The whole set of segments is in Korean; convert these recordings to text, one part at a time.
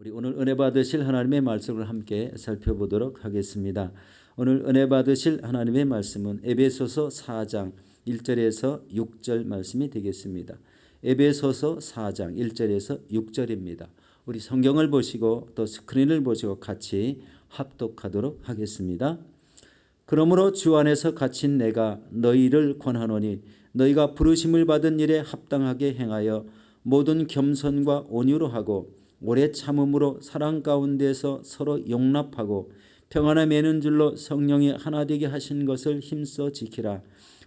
우리 오늘 은혜 받으실 하나님의 말씀을 함께 살펴보도록 하겠습니다. 오늘 은혜 받으실 하나님의 말씀은 에베소서 4장 1절에서 6절 말씀이 되겠습니다. 에베소서 4장 1절에서 6절입니다. 우리 성경을 보시고 또 스크린을 보시고 같이 합독하도록 하겠습니다. 그러므로 주 안에서 갇힌 내가 너희를 권하노니 너희가 부르심을 받은 일에 합당하게 행하여 모든 겸손과 온유로 하고 오래 참음으로 사랑 가운데서 서로 용납하고 평안에 매는 줄로 성령이 하나 되게 하신 것을 힘써 지키라.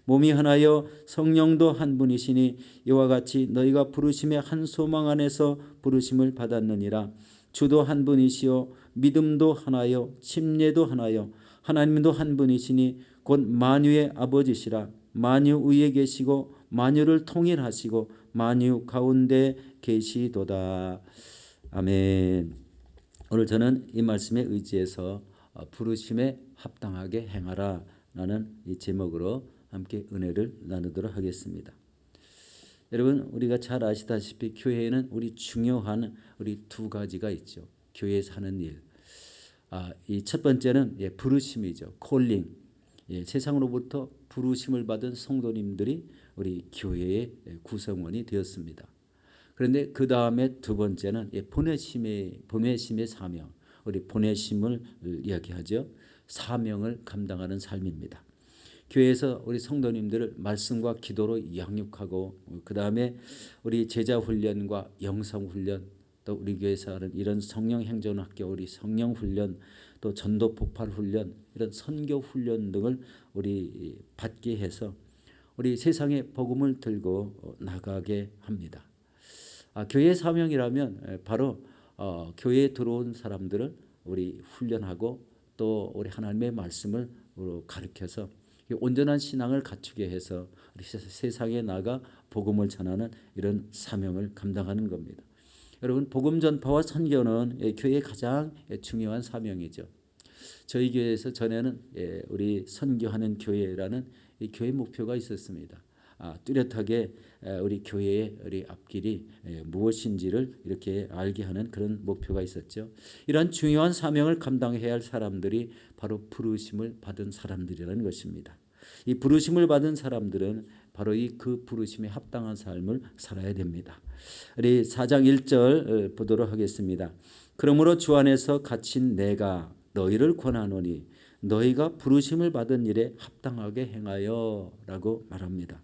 몸이 하나여 성령도 한 분이시니 이와 같이 너희가 부르심의 한 소망 안에서 부르심을 받았느니라. 주도 한 분이시요 믿음도 하나요 침례도 하나요 하나님도 한 분이시니 곧 만유의 아버지시라. 만유 위에 계시고 만유를 통일하시고 만유 가운데 계시도다. 아멘. 오늘 저는 이 말씀에 의지해서 어, 부르심에 합당하게 행하라 라는 이 제목으로 함께 은혜를 나누도록 하겠습니다. 여러분 우리가 잘 아시다시피 교회에는 우리 중요한 우리 두 가지가 있죠. 교회에서 하는 일. 아, 이 첫 번째는 예, 부르심이죠. 콜링. 예, 세상으로부터 부르심을 받은 성도님들이 우리 교회의 구성원이 되었습니다. 그런데 그 다음에 두 번째는 예, 보내심의 보내심의 사명, 우리 보내심을 이야기하죠. 사명을 감당하는 삶입니다. 교회에서 우리 성도님들을 말씀과 기도로 양육하고 그 다음에 우리 제자 훈련과 영성 훈련 또 우리 교회에서 하는 이런 성령 행전 학교 우리 성령 훈련 또 전도 폭발 훈련 이런 선교 훈련 등을 우리 받게 해서 우리 세상에 복음을 들고 나가게 합니다. 아, 교회 사명이라면 바로 어, 교회에 들어온 사람들을 우리 훈련하고 또 우리 하나님의 말씀을 가르쳐서 온전한 신앙을 갖추게 해서 우리 세상에 나가 복음을 전하는 이런 사명을 감당하는 겁니다. 여러분 복음 전파와 선교는 예, 교회의 가장 중요한 사명이죠. 저희 교회에서 전에는 예, 우리 선교하는 교회라는 교회 목표가 있었습니다. 아, 뚜렷하게 우리 교회의 우리 앞길이 무엇인지를 이렇게 알게 하는 그런 목표가 있었죠. 이런 중요한 사명을 감당해야 할 사람들이 바로 부르심을 받은 사람들이라는 것입니다. 이 부르심을 받은 사람들은 바로 이 그 부르심에 합당한 삶을 살아야 됩니다. 우리 4장 1절 보도록 하겠습니다. 그러므로 주 안에서 갇힌 내가 너희를 권하노니 너희가 부르심을 받은 일에 합당하게 행하여라고 말합니다.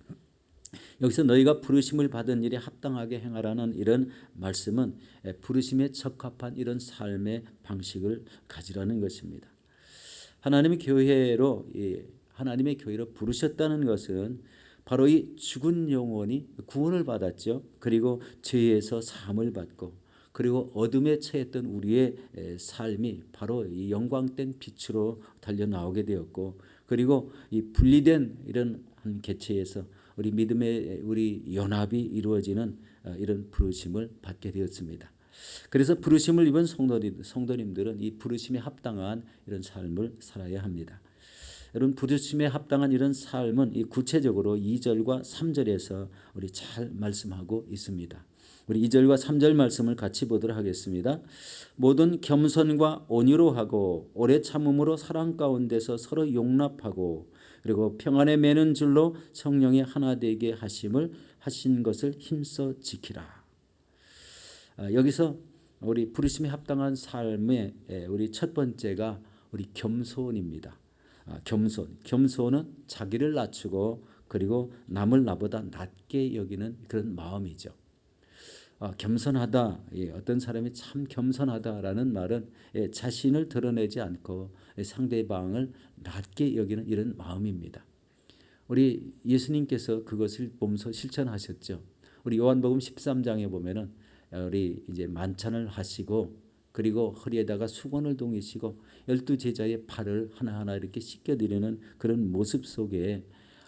여기서 너희가 부르심을 받은 일에 합당하게 행하라는 이런 말씀은 부르심에 적합한 이런 삶의 방식을 가지라는 것입니다. 하나님의 교회로 하나님의 교회로 부르셨다는 것은 바로 이 죽은 영혼이 구원을 받았죠. 그리고 죄에서 사함을 받고 그리고 어둠에 처했던 우리의 삶이 바로 이 영광된 빛으로 달려 나오게 되었고 그리고 이 분리된 이런 한 개체에서 우리 믿음의 우리 연합이 이루어지는 어, 이런 부르심을 받게 되었습니다. 그래서 부르심을 입은 성도님들은 이 부르심에 합당한 이런 삶을 살아야 합니다. 여러분 부르심에 합당한 이런 삶은 이 구체적으로 2절과 3절에서 우리 잘 말씀하고 있습니다. 우리 2절과 3절 말씀을 같이 보도록 하겠습니다. 모든 겸손과 온유로 하고 오래 참음으로 사랑 가운데서 서로 용납하고 그리고 평안에 매는 줄로 성령이 하나 되게 하심을 하신 것을 힘써 지키라. 아, 여기서 우리 부르심에 합당한 삶의 우리 첫 번째가 우리 겸손입니다. 아, 겸손. 겸손은 자기를 낮추고 그리고 남을 나보다 낮게 여기는 그런 마음이죠. 아, 겸손하다. 예, 어떤 사람이 참 겸손하다라는 말은 예, 자신을 드러내지 않고 상대방을 낮게 여기는 이런 마음입니다. 우리 예수님께서 그것을 보면서 실천하셨죠. 우리 요한복음 13장에 보면은 우리 이제 만찬을 하시고 그리고 허리에다가 수건을 동이시고 열두 제자의 발을 하나하나 이렇게 씻겨 드리는 그런 모습 속에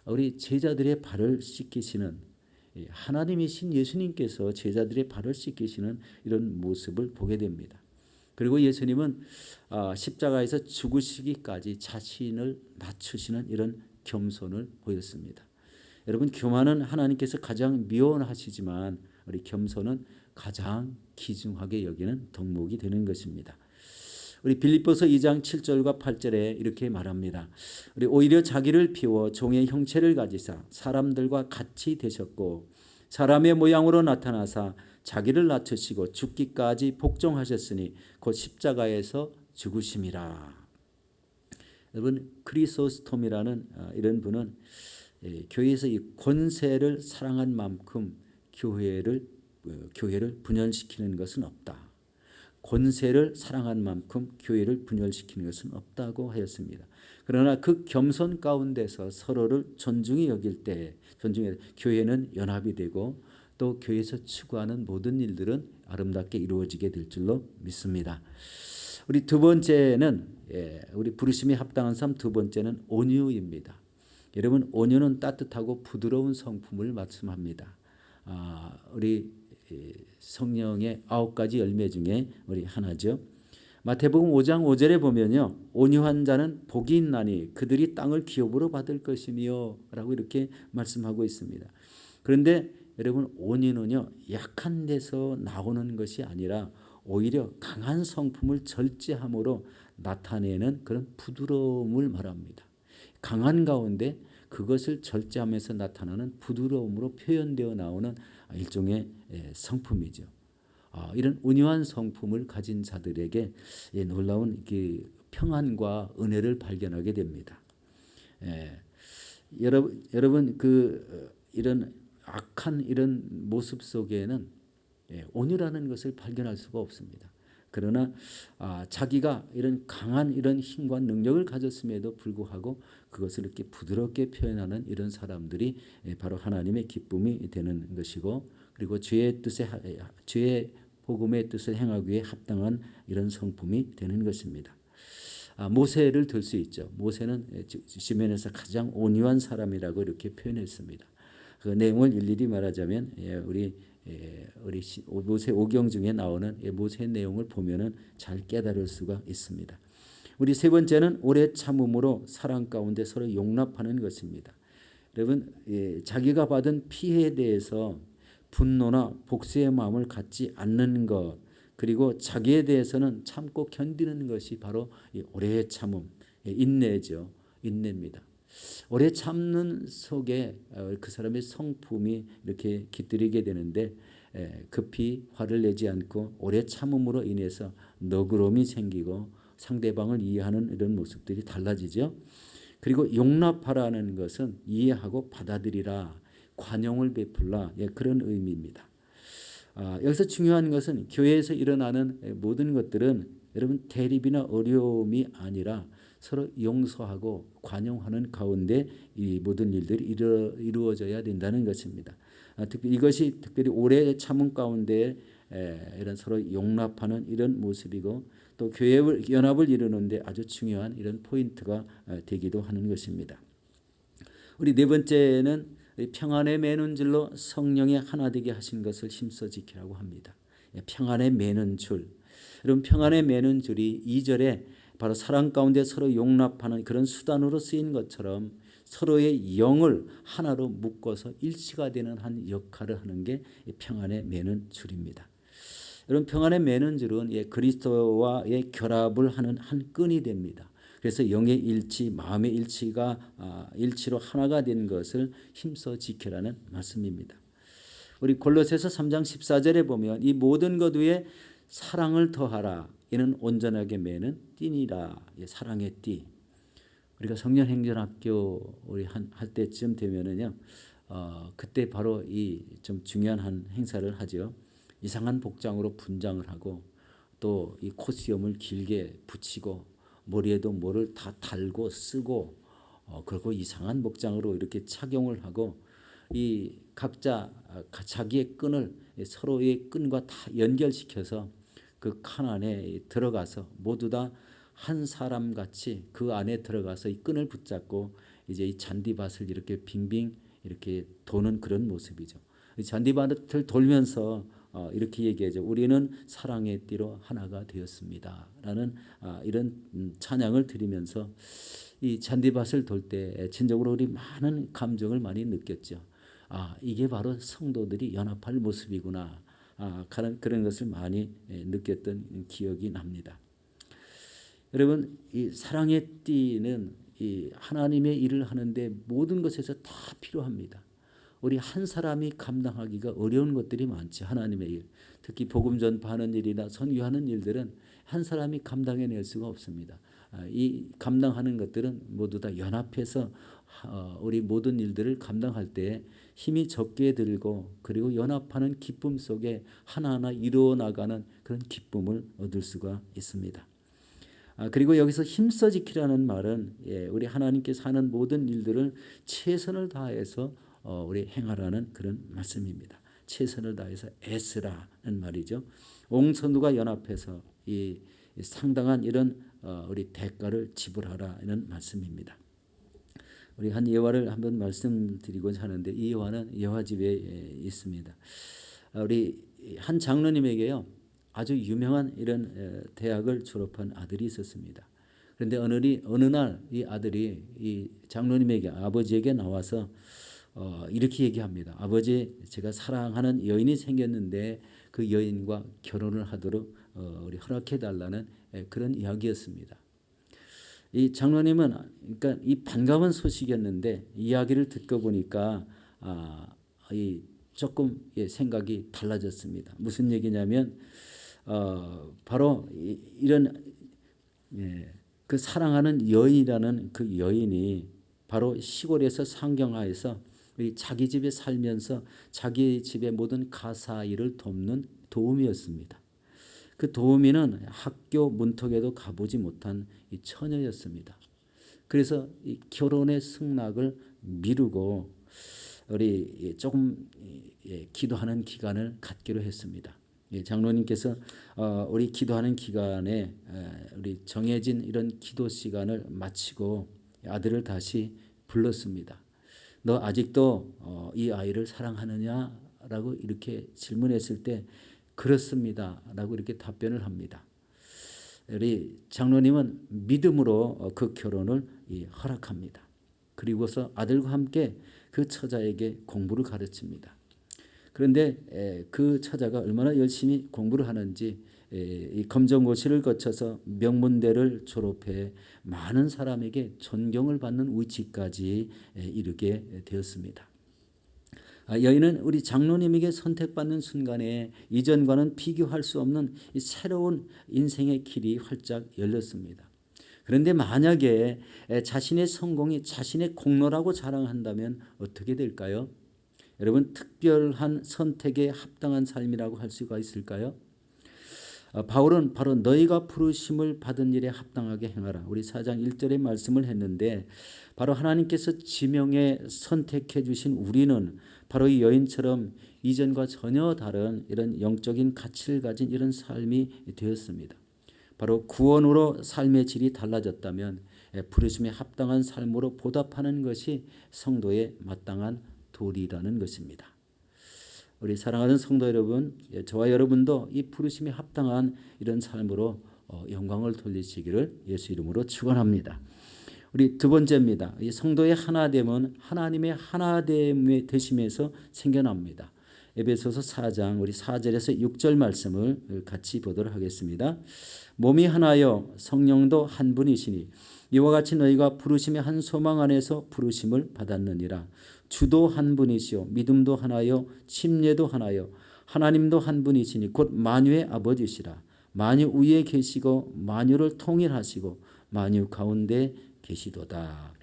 우리 제자들의 발을 씻기시는 하나님이신 예수님께서 제자들의 발을 씻기시는 이런 모습을 보게 됩니다. 그리고 예수님은 아, 십자가에서 죽으시기까지 자신을 낮추시는 이런 겸손을 보였습니다. 여러분 교만은 하나님께서 가장 미워하시지만 우리 겸손은 가장 귀중하게 여기는 덕목이 되는 것입니다. 우리 빌립보서 2장 7절과 8절에 이렇게 말합니다. 우리 오히려 자기를 비워 종의 형체를 가지사 사람들과 같이 되셨고 사람의 모양으로 나타나사 자기를 낮추시고 죽기까지 복종하셨으니 곧 십자가에서 죽으심이라. 여러분 크리소스톰이라는 아, 이런 분은 예, 교회에서 이 권세를 사랑한 만큼 교회를 어, 교회를 분열시키는 것은 없다. 권세를 사랑한 만큼 교회를 분열시키는 것은 없다고 하였습니다. 그러나 그 겸손 가운데서 서로를 존중히 여길 때 존중해 교회는 연합이 되고 또 교회에서 추구하는 모든 일들은 아름답게 이루어지게 될 줄로 믿습니다. 우리 두 번째는 예, 우리 부르심이 합당한 삶 두 번째는 온유입니다. 여러분 온유는 따뜻하고 부드러운 성품을 말씀합니다. 아, 우리 성령의 아홉 가지 열매 중에 우리 하나죠. 마태복음 5장 5절에 보면요. 온유한 자는 복이 있나니 그들이 땅을 기업으로 받을 것이며 라고 이렇게 말씀하고 있습니다. 그런데 여러분 온유는요. 약한 데서 나오는 것이 아니라 오히려 강한 성품을 절제함으로 나타내는 그런 부드러움을 말합니다. 강한 가운데 그것을 절제하면서 나타나는 부드러움으로 표현되어 나오는 일종의 예, 성품이죠. 아, 이런 온유한 성품을 가진 자들에게 예, 놀라운 평안과 은혜를 발견하게 됩니다. 예, 여러분, 여러분 그 어, 이런 악한 이런 모습 속에는 온유라는 것을 발견할 수가 없습니다. 그러나 아, 자기가 이런 강한 이런 힘과 능력을 가졌음에도 불구하고 그것을 이렇게 부드럽게 표현하는 이런 사람들이 예, 바로 하나님의 기쁨이 되는 것이고 그리고 죄의 뜻에 죄의 복음의 뜻을 행하기 위해 합당한 이런 성품이 되는 것입니다. 아, 모세를 들 수 있죠. 모세는 예, 지면에서 가장 온유한 사람이라고 이렇게 표현했습니다. 그 내용을 일일이 말하자면 예, 우리 우리 모세 오경 중에 나오는 모세 내용을 보면은 잘 깨달을 수가 있습니다. 우리 세 번째는 오래 참음으로 사랑 가운데 서로 용납하는 것입니다. 여러분 예, 자기가 받은 피해에 대해서 분노나 복수의 마음을 갖지 않는 것 그리고 자기에 대해서는 참고 견디는 것이 바로 오래 참음 예, 인내죠 인내입니다. 오래 참는 속에 어, 그 사람의 성품이 이렇게 깃들이게 되는데 급히 화를 내지 않고 오래 참음으로 인해서 너그러움이 생기고 상대방을 이해하는 이런 모습들이 달라지죠. 그리고 용납하라는 것은 이해하고 받아들이라 관용을 베풀라 예, 그런 의미입니다. 아, 여기서 중요한 것은 교회에서 일어나는 모든 것들은 여러분 대립이나 어려움이 아니라 서로 용서하고 관용하는 가운데 이 모든 일들이 이루, 이루어져야 된다는 것입니다. 아, 특히 이것이 특별히 오래 참음 가운데 이런 서로 용납하는 이런 모습이고 또 교회 연합을 이루는데 아주 중요한 이런 포인트가 어, 되기도 하는 것입니다. 우리 네 번째는 평안의 매는 줄로 성령의 하나 되게 하신 것을 힘써 지키라고 합니다. 예, 평안의 매는 줄. 여러분 평안의 매는 줄이 2절에 바로 사랑 가운데 서로 용납하는 그런 수단으로 쓰인 것처럼 서로의 영을 하나로 묶어서 일치가 되는 한 역할을 하는 게 평안의 매는 줄입니다. 여러분 평안의 매는 줄은 예, 그리스도와의 결합을 하는 한 끈이 됩니다. 그래서 영의 일치, 마음의 일치가 아, 일치로 하나가 된 것을 힘써 지켜라는 말씀입니다. 우리 골로새서 3장 14절에 보면 이 모든 것 위에 사랑을 더하라. 이는 온전하게 매는 띠니라. 예, 사랑의 띠. 우리가 성년 행전학교 우리 한, 할 때쯤 되면은요, 어, 그때 바로 이 좀 중요한 한 행사를 하죠. 이상한 복장으로 분장을 하고 또 이 코스염을 길게 붙이고 머리에도 뭐를 다 달고 쓰고 어, 그리고 이상한 복장으로 이렇게 착용을 하고 이 각자 아, 자기의 끈을 서로의 끈과 다 연결시켜서 그칸 안에 들어가서 모두 다 한 사람 같이 그 안에 들어가서 이 끈을 붙잡고 이제 이 잔디밭을 이렇게 빙빙 이렇게 도는 그런 모습이죠. 잔디밭을 돌면서 어, 이렇게 얘기하죠. 우리는 사랑의 띠로 하나가 되었습니다.라는 아, 이런 음, 찬양을 드리면서 이 잔디밭을 돌 때 진적으로 우리 많은 감정을 많이 느꼈죠. 아 이게 바로 성도들이 연합할 모습이구나. 아, 그런 그런 것을 많이 예, 느꼈던 기억이 납니다. 여러분 이 사랑의 띠는 이 하나님의 일을 하는데 모든 것에서 다 필요합니다. 우리 한 사람이 감당하기가 어려운 것들이 많지 하나님의 일. 특히 복음 전파하는 일이나 선교하는 일들은 한 사람이 감당해낼 수가 없습니다. 아, 이 감당하는 것들은 모두 다 연합해서 어, 우리 모든 일들을 감당할 때 힘이 적게 들고 그리고 연합하는 기쁨 속에 하나하나 이루어 나가는 그런 기쁨을 얻을 수가 있습니다. 아, 그리고 여기서 힘써 지키라는 말은 예, 우리 하나님께서 하는 모든 일들을 최선을 다해서 어, 우리 행하라는 그런 말씀입니다. 최선을 다해서 애쓰라는 말이죠. 온 선두가 연합해서 이 상당한 이런 어, 우리 대가를 지불하라는 말씀입니다. 우리 한 예화를 한번 말씀드리고자 하는데 이 예화는 예화 집에 있습니다. 아, 우리 한 장로님에게요 아주 유명한 이런 대학을 졸업한 아들이 있었습니다. 그런데 어느 어느 날 이 아들이 이 장로님에게 아버지에게 나와서 어, 이렇게 얘기합니다. 아버지, 제가 사랑하는 여인이 생겼는데 그 여인과 결혼을 하도록 어, 우리 허락해 달라는 그런 이야기였습니다. 이 장로님은 그러니까 이 반가운 소식이었는데 이야기를 듣고 보니까 아, 이 조금 예, 생각이 달라졌습니다. 무슨 얘기냐면 어, 바로 이, 런 예, 그 사랑하는 여인이라는 그 여인이 바로 시골에서 상경하에서 자기 집에 살면서 자기 집의 모든 가사 일을 돕는 도우미였습니다. 그 도우미는 학교 문턱에도 가보지 못한 이 처녀였습니다. 그래서 이 결혼의 승낙을 미루고 우리 조금 기도하는 기간을 갖기로 했습니다. 장로님께서 어, 우리 기도하는 기간에 우리 정해진 이런 기도 시간을 마치고 아들을 다시 불렀습니다. 너 아직도 어, 이 아이를 사랑하느냐라고 이렇게 질문했을 때 그렇습니다 라고 이렇게 답변을 합니다. 우리 장로님은 믿음으로 어, 그 결혼을 허락합니다. 그리고서 아들과 함께 그 처자에게 공부를 가르칩니다. 그런데 그 처자가 얼마나 열심히 공부를 하는지 이 검정고시를 거쳐서 명문대를 졸업해 많은 사람에게 존경을 받는 위치까지 이르게 되었습니다. 아, 여인은 우리 장로님에게 선택받는 순간에 이전과는 비교할 수 없는 새로운 인생의 길이 활짝 열렸습니다. 그런데 만약에 자신의 성공이 자신의 공로라고 자랑한다면 어떻게 될까요? 여러분 특별한 선택에 합당한 삶이라고 할 수가 있을까요? 어, 바울은 바로 너희가 부르심을 받은 일에 합당하게 행하라. 우리 4장 1절의 말씀을 했는데 바로 하나님께서 지명에 선택해 주신 우리는 바로 이 여인처럼 이전과 전혀 다른 이런 영적인 가치를 가진 이런 삶이 되었습니다. 바로 구원으로 삶의 질이 달라졌다면 예, 부르심에 합당한 삶으로 보답하는 것이 성도의 마땅한 도리라는 것입니다. 우리 사랑하는 성도 여러분, 예, 저와 여러분도 이 부르심에 합당한 이런 삶으로 어, 영광을 돌리시기를 예수 이름으로 축원합니다. 우리 두 번째입니다. 이 성도의 하나됨은 하나님의 하나됨 되심에서 생겨납니다. 에베소서 4장 우리 4절에서 6절 말씀을 같이 보도록 하겠습니다. 몸이 하나요 성령도 한 분이시니 이와 같이 너희가 부르심의 한 소망 안에서 부르심을 받았느니라. 주도 한 분이시요 믿음도 하나요 침례도 하나요 하나님도 한 분이시니 곧 만유의 아버지시라 만유 위에 계시고 만유를 통일하시고 만유 가운데 계시도다.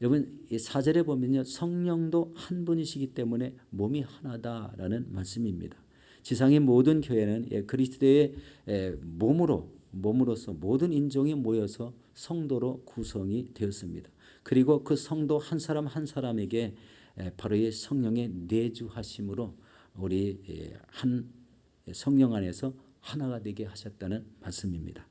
여러분 이 사절에 보면요 성령도 한 분이시기 때문에 몸이 하나다라는 말씀입니다. 지상의 모든 교회는 예, 그리스도의 예, 몸으로 몸으로서 모든 인종이 모여서 성도로 구성이 되었습니다. 그리고 그 성도 한 사람 한 사람에게 바로 이 성령의 내주하심으로 우리 한 성령 안에서 하나가 되게 하셨다는 말씀입니다.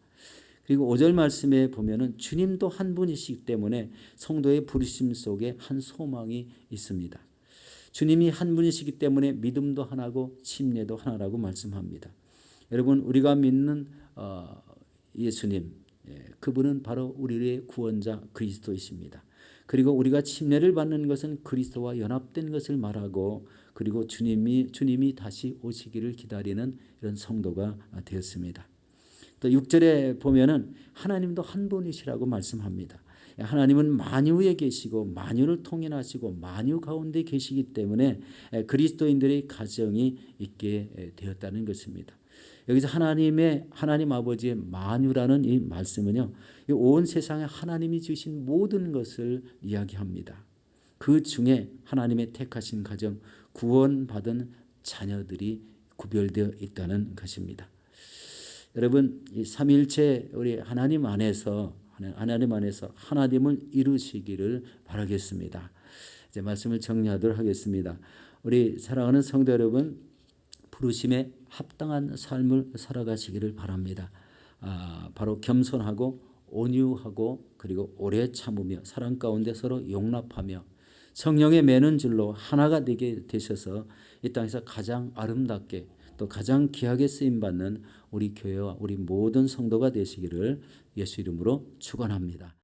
그리고 5절 말씀에 보면은 주님도 한 분이시기 때문에 성도의 부르심 속에 한 소망이 있습니다. 주님이 한 분이시기 때문에 믿음도 하나고 침례도 하나라고 말씀합니다. 여러분 우리가 믿는 어, 예수님 예, 그분은 바로 우리의 구원자 그리스도이십니다. 그리고 우리가 침례를 받는 것은 그리스도와 연합된 것을 말하고 그리고 주님이 주님이 다시 오시기를 기다리는 이런 성도가 되었습니다. 또 6절에 보면은 하나님도 한 분이시라고 말씀합니다. 하나님은 만유에 계시고 만유를 통일하시고 만유 가운데 계시기 때문에 그리스도인들의 가정이 있게 되었다는 것입니다. 여기서 하나님의 하나님 아버지의 만유라는 이 말씀은요. 온 세상에 하나님이 주신 모든 것을 이야기합니다. 그 중에 하나님의 택하신 가정 구원받은 자녀들이 구별되어 있다는 것입니다. 여러분 이 삼일체 우리 하나님 안에서 하나님 안에서 하나님을 이루시기를 바라겠습니다. 이제 말씀을 정리하도록 하겠습니다. 우리 사랑하는 성도 여러분 부르심에 합당한 삶을 살아가시기를 바랍니다. 아, 바로 겸손하고 온유하고 그리고 오래 참으며 사랑 가운데 서로 용납하며 성령의 매는 줄로 하나가 되게 되셔서 이 땅에서 가장 아름답게 또 가장 귀하게 쓰임 받는 우리 교회와 우리 모든 성도가 되시기를 예수 이름으로 축원합니다.